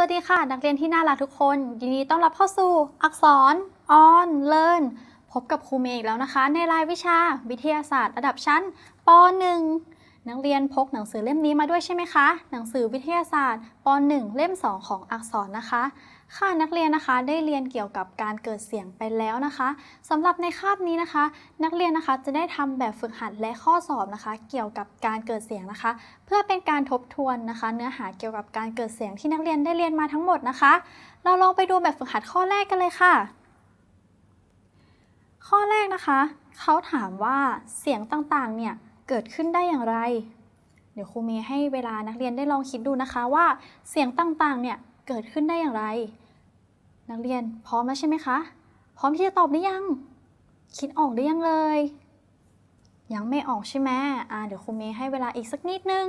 วัสดีค่ะ นักเรียนที่น่ารักทุกคน ยินดีต้อนรับเข้าสู่ อักษร on learn พบกับครูเมย์อีกแล้วนะคะ ในรายวิชา วิทยาศาสตร์ ระดับชั้นป .1 นักเรียนพกหนังสือเล่มนี้มาด้วยใช่ไหมคะ หนังสือวิทยาศาสตร์ป .1 เล่ม 2 ของอักษรนะคะ ค่ะนักเรียนนะคะได้เรียนเกี่ยวกับการเกิดเสียงไปแล้วนะคะสำหรับในคาบนี้นะคะ นักเรียนนะคะจะได้ทำแบบฝึกหัดและข้อสอบนะคะ เกี่ยวกับการเกิดเสียงนะคะ เพื่อเป็นการทบทวนนะคะ เนื้อหาเกี่ยวกับการเกิดเสียงที่นักเรียนได้เรียนมาทั้งหมดนะคะ เราลองไปดูแบบฝึกหัดข้อแรกกันเลยค่ะ ข้อแรกนะคะเขาถามว่าเสียงต่างๆเนี่ยเกิดขึ้นได้อย่างไร เดี๋ยวครูเมย์ให้เวลานักเรียนได้ลองคิดดูนะคะว่าเสียงต่างๆเนี่ยเกิดขึ้นได้อย่างไร นักเรียนพร้อมแล้วใช่ไหมคะ พร้อมที่จะตอบหรือยัง คิดออกหรือยังเลย ยังไม่ออกใช่ไหมอ่าเดี๋ยวครูเมย์ให้เวลาอีกสักนิดนึง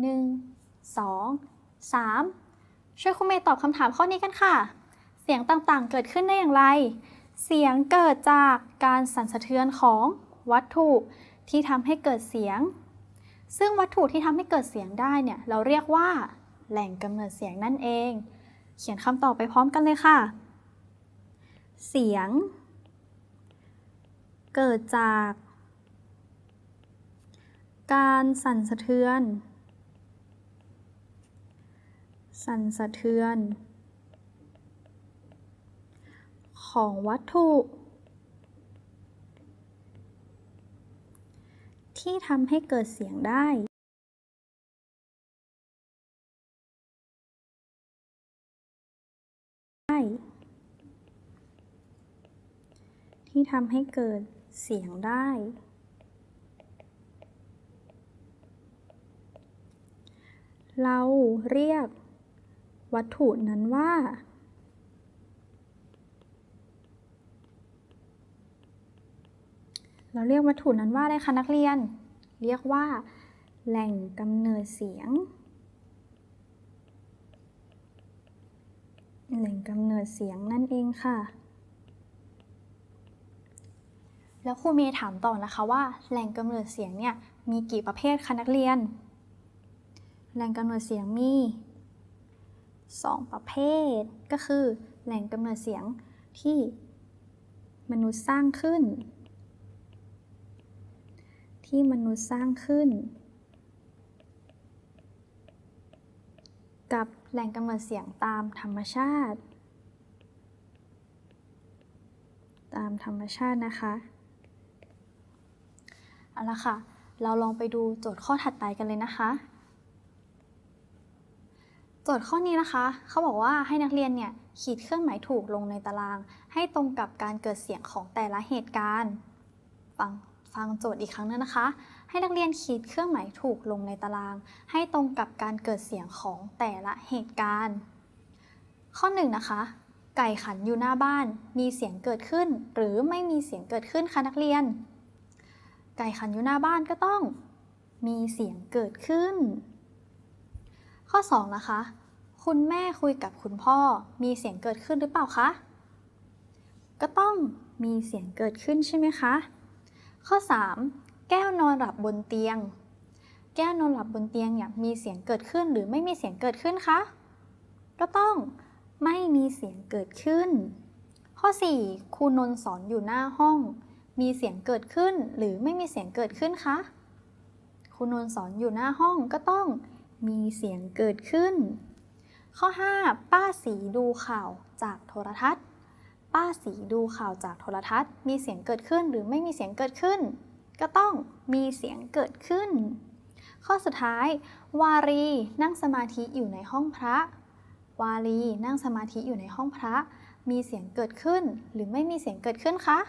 หนึ่งสองสามช่วยครูเมย์ตอบคำถามข้อนี้กันค่ะ เสียงต่างๆ เกิดขึ้นได้อย่างไร เสียงเกิดจากการสั่นสะเทือนของวัตถุที่ทำให้เกิดเสียง ซึ่งวัตถุที่ทำให้เกิดเสียงได้เนี่ย เราเรียกว่า แหล่งกำเนิดเสียงนั่นเอง เขียนคำตอบไปพร้อมกันเลยค่ะ เสียง เกิดจาก การสั่นสะเทือน สั่นสะเทือน ของวัตถุ ที่ทำให้เกิดเสียงได้ ที่ทำให้เกิดเสียงได้ เราเรียกวัตถุนั้นว่า เราเรียกวัตถุนั้นว่าอะไรคะนักเรียน เรียกว่า แหล่งกำเนิดเสียง แหล่งกำเนิดเสียงนั่นเองค่ะ แล้วครูเมย์ถามต่อนะคะว่าแหล่งกำเนิดเสียงเนี่ยมีกี่ประเภทคะนักเรียน แหล่งกำเนิดเสียงมี 2 ประเภท ก็คือแหล่งกำเนิดเสียงที่มนุษย์สร้างขึ้น ที่มนุษย์สร้างขึ้น กับแหล่งกำเนิดเสียงตามธรรมชาติ ตามธรรมชาตินะคะ เอาละค่ะ เราลองไปดูโจทย์ข้อถัดไปกันเลยนะคะ โจทย์ข้อนี้นะคะ เขาบอกว่าให้นักเรียนเนี่ยขีดเครื่องหมายถูกลงในตาราง ให้ตรงกับการเกิดเสียงของแต่ละเหตุการณ์ฟังฟังโจทย์อีกครั้งนึงนะคะ ให้นักเรียนขีดเครื่องหมายถูกลงในตาราง ให้ตรงกับการเกิดเสียงของแต่ละเหตุการณ์ ข้อ1นงนะคะ ไก่ขันอยู่หน้าบ้าน มีเสียงเกิดขึ้น หรือไม่มีเสียงเกิดขึ้นคะนักเรียน ก่ขันอยู่หน้าบ้านก็ต้อง มีเสียงเกิดขึ้น ข้อ 2 นะคะ คุณแม่คุยกับคุณพ่อ มีเสียงเกิดขึ้นหรือเปล่าคะ ก็ต้องมีเสียงเกิดขึ้นใช่ไหมคะ ข้อ 3 แก้วนอนหลับบนเตียง แก้วนอนหลับบนเตียงเนี่ยมีเสียงเกิดขึ้นหรือไม่มีเสียงเกิดขึ้นคะ ก็ต้องไม่มีเสียงเกิดขึ้น ข้อ 4 ครูนนท์สอนอยู่หน้าห้อง มีเสียงเกิดขึ้นหรือไม่มีเสียงเกิดขึ้นคะครูนนท์สอนอยู่หน้าห้องก็ต้องมีเสียงเกิดขึ้น ข้อ 5 ป้าสีดูข่าวจากโทรทัศน์ ป้าสีดูข่าวจากโทรทัศน์ มีเสียงเกิดขึ้นหรือไม่มีเสียงเกิดขึ้น ก็ต้องมีเสียงเกิดขึ้น ข้อสุดท้าย วารีนั่งสมาธิอยู่ในห้องพระ วารีนั่งสมาธิอยู่ในห้องพระ มีเสียงเกิดขึ้น หรือไม่มีเสียงเกิดขึ้นคะ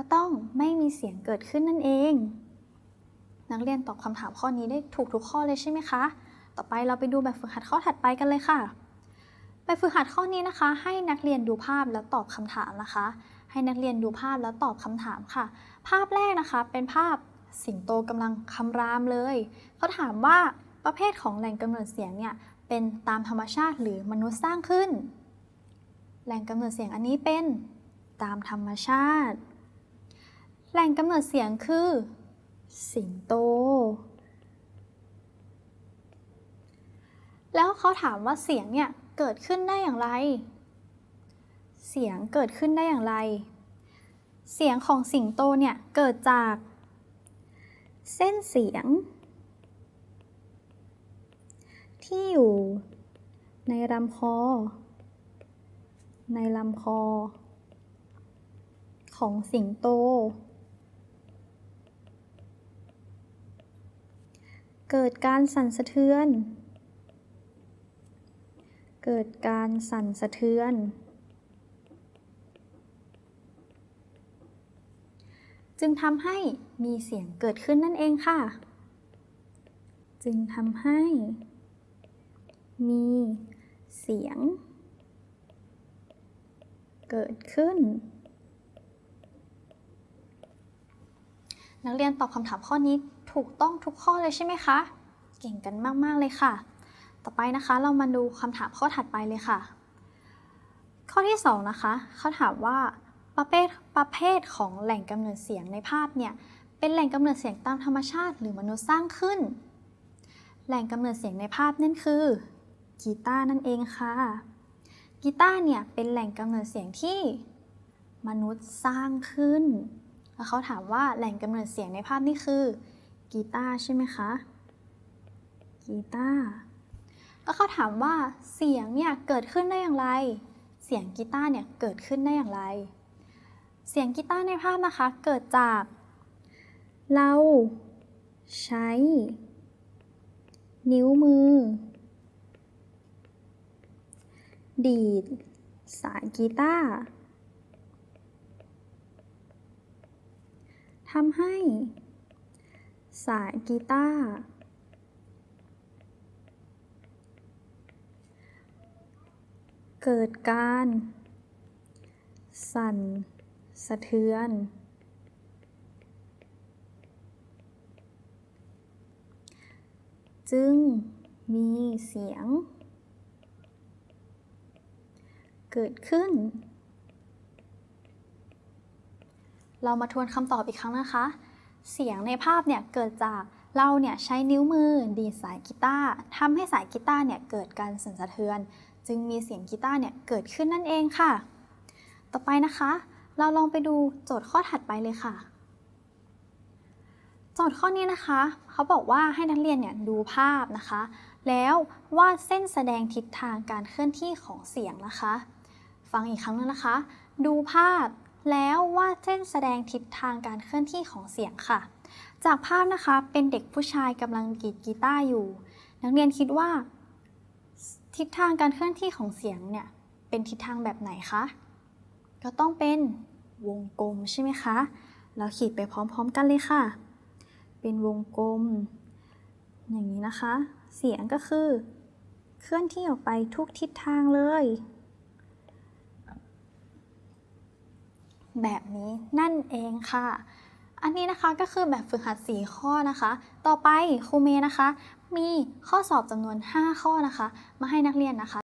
ก็ต้องไม่มีเสียงเกิดขึ้นนั่นเอง นักเรียนตอบคำถามข้อนี้ได้ถูกทุกข้อเลยใช่ไหมคะ ต่อไปเราไปดูแบบฝึกหัดข้อถัดไปกันเลยค่ะแบบฝึกหัดข้อนี้นะคะ ให้นักเรียนดูภาพแล้วตอบคำถามนะคะ ให้นักเรียนดูภาพแล้วตอบคำถามค่ะ ภาพแรกนะคะเป็นภาพสิงโตกำลังคำรามเลย เขาถามว่าประเภทของแหล่งกำเนิดเสียงเนี่ยเป็นตามธรรมชาติหรือมนุษย์สร้างขึ้น แหล่งกำเนิดเสียงอันนี้เป็นตามธรรมชาติ แหล่งกำเนิดเสียงคือ สิงโต แล้วเขาถามว่าเสียงเนี่ยเกิดขึ้นได้อย่างไร เสียงเกิดขึ้นได้อย่างไร เสียงของสิงโตเนี่ยเกิดจาก เส้นเสียง ที่อยู่ในลำคอ ในลำคอ ของสิงโต เกิดการสั่นสะเทือน เกิดการสั่นสะเทือน จึงทำให้มีเสียงเกิดขึ้นนั่นเองค่ะ จึงทำให้ มีเสียง เกิดขึ้นนักเรียนตอบคำถามข้อนี้ ถูกต้องทุกข้อเลยใช่ไหมคะ เก่งกันมาก ๆ เลยค่ะ ต่อไปนะคะเรามาดูคำถามข้อถัดไปเลยค่ะ ข้อที่ 2 นะคะเขาถามว่าประเภทประเภทของแหล่งกำเนิดเสียงในภาพเนี่ยเป็นแหล่งกำเนิดเสียงตามธรรมชาติ หรือมนุษย์สร้างขึ้น แหล่งกำเนิดเสียงในภาพนั่นคือกีตาร์นั่นเองค่ะกีตาร์เนี่ยเป็นแหล่งกำเนิดเสียงที่มนุษย์สร้างขึ้น แล้วเขาถามว่าแหล่งกำเนิดเสียงในภาพนี่คือ กีตาร์ใช่ไหมคะ กีตาร์ แล้วเขาถามว่าเสียงเนี่ยเกิดขึ้นได้อย่างไร เสียงกีตาร์เนี่ยเกิดขึ้นได้อย่างไร เสียงกีตาร์ในภาพนะคะเกิดจาก เราใช้ นิ้วมือ ดีด สายกีตาร์ทำให้ สายกีตาร์เกิดการ สั่น สะเทือน จึงมีเสียง เกิดขึ้น เรามาทวนคำตอบอีกครั้งนะคะ เสียงในภาพเนี่ยเกิดจากเราเนี่ยใช้นิ้วมือดีดสายกีตาร์ทำให้สายกีตาร์เนี่ยเกิดการสั่นสะเทือน จึงมีเสียงกีตาร์เนี่ยเกิดขึ้นนั่นเองค่ะ ต่อไปนะคะ เราลองไปดูโจทย์ข้อถัดไปเลยค่ะ โจทย์ข้อนี้นะคะ เขาบอกว่าให้นักเรียนเนี่ยดูภาพนะคะ แล้ววาดเส้นแสดงทิศทางการเคลื่อนที่ของเสียงนะคะ ฟังอีกครั้งหนึงนะคะ ดูภาพ แล้ววาดเส้นแสดงทิศทางการเคลื่อนที่ของเสียงค่ะ จากภาพนะคะเป็นเด็กผู้ชายกำลังดีดกีตาร์อยู่ นักเรียนคิดว่า ทิศทางการเคลื่อนที่ของเสียงเนี่ยเป็นทิศทางแบบไหนคะ ก็ต้องเป็นวงกลมใช่ไหมคะ เราขีดไปพร้อมๆกันเลยค่ะ เป็นวงกลม อย่างนี้นะคะ เสียงก็คือ เคลื่อนที่ออกไปทุกทิศทางเลย แบบนี้นั่นเองค่ะ อันนี้นะคะก็คือแบบฝึกหัด 4 ข้อนะคะ ต่อไปครูเมย์นะคะ มีข้อสอบจำนวน 5 ข้อนะคะ มาให้นักเรียนนะคะ